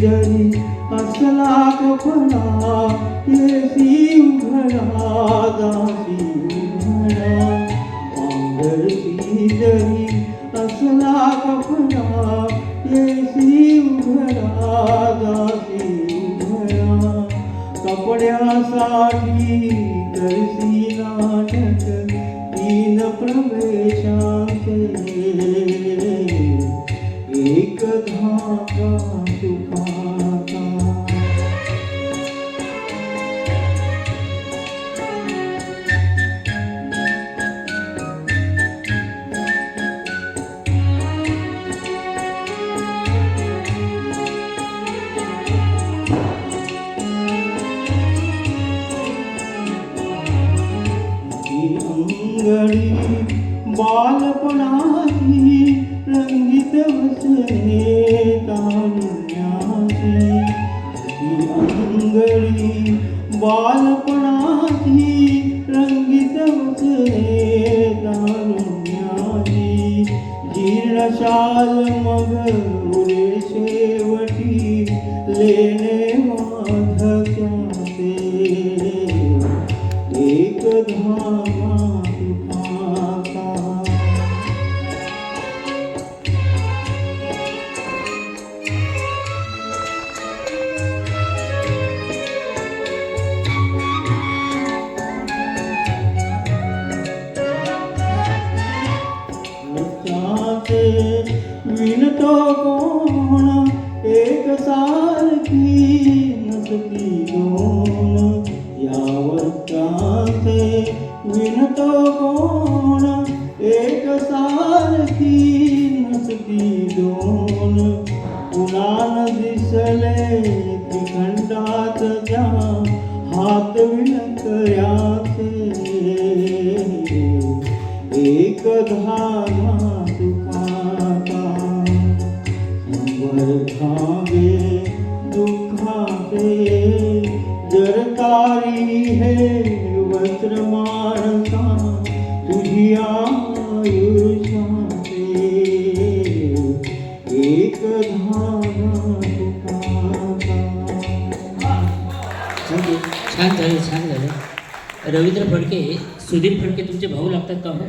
जरी असला कपडा येसी उघडा दासी उघडा आंगरती जरी असला कपडा येसी उघडा दासी उघडा कपड्यासाठी करसी नाटक, तीन प्रवेशांचे अंगडी बालपणाची रंगीत वसने तारुण्याची अंगडी बालपणाची रंगीत वसने तारुण्याची जीर्णशाल मग उरे शेवटी लेणे वाधक्याचे एक धागा सुखाचा वृत्ताचे विणतो कोण एक सारखी नसती दोन विणतो कोण एक सारखी नसती दोन कुणान दिसले त्रिखंडात ज्या हात विणकऱ्याचे एक धागा सुखाचा शंभर धागे दुःखाचे जर तारी हे। एक छान छान झालं छान झालं. रवींद्र फडके सुधीर फडके तुमचे भाऊ लागतात का हो?